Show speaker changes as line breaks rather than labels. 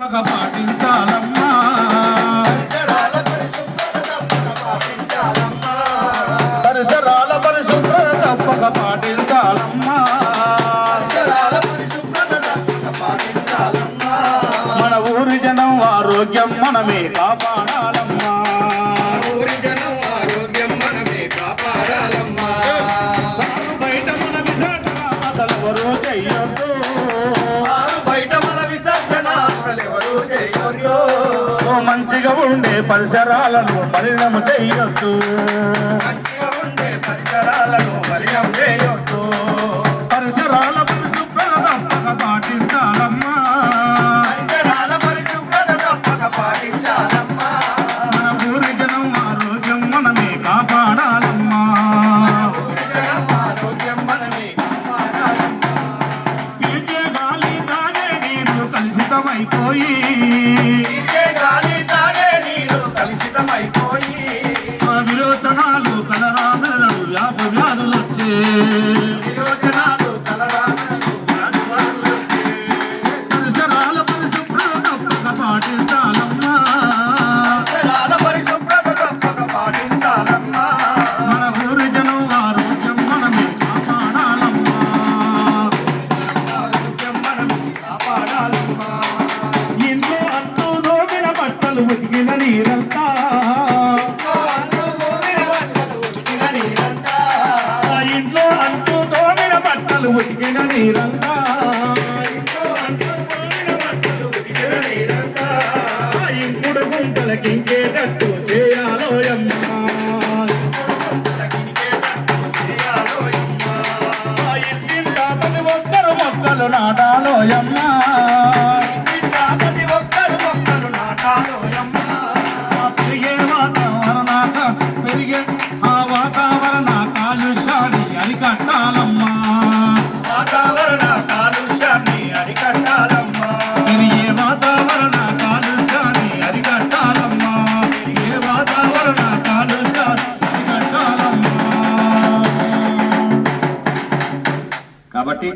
పాటించాలమ్మా.
పరిసరాల పరిశుభ్రత తప్పక పాటించాలమ్మా.
మన ఊరి జనం ఆరోగ్యం మనమే కాపాడాలమ్మా. మంచిగా ఉండే పరిసరాలను మలినము చెయ్యొద్దు
మంచిగా ఉండే పరిసరాలను మలినం చేయొద్దు.
పరిసరాల పరిశుభ్రత తప్పక పాటించాలమ్మా
పరిసరాల పరిశుభ్రత తప్పక పాటించాలమ్మా.
మన ఊరి జనం ఆరోగ్యం మనమే కాపాడాలమ్మా. పీల్చే తాగే నీరు కలుషితమైపోయి
గాలి
విరోచనాలు కలరాలు వ్యాధు వ్యాధులు వచ్చే
విరోచనాలు కలరాలు వ్యాధులు వచ్చే.
పరిసరాల పరిశుభ్రత తప్పక పాటించాలమ్మా
పరిసరాల పరిశుభ్రత తప్పక పాటించాలమ్మా.
మన ఊరి జనం ఆరోగ్యం మనమే కాపాడాలమ్మా
ఆరోగ్యం మనమే కాపాడాలమ్మా.
ఇంట్లో అంటూ దోమిన బట్టలు ఉతికిన
ఉతికిన నీరంతా.
ఇంకుడు ఇంకేటట్టు చేయాలోయమ్మా
అమ్మా చేయాలోయమ్మా.
ప్రతి ఒక్కరు మొక్కలు
నాటాలో
అమ్మా పెరిగే వాతావరణ పెరిగే ఆ వాతావరణ కాలుష్యాన్ని అరికట్టాలమ్మా.
వాతావరణ కాలుష్యాన్ని అరికట్టాలమ్మా.
పెరిగే వాతావరణ కాలుష్యాన్ని అరికట్టాలమ్మా ఏ వాతావరణ కాలుష్యాన్ని అరికట్టాలమ్మా కాబట్టి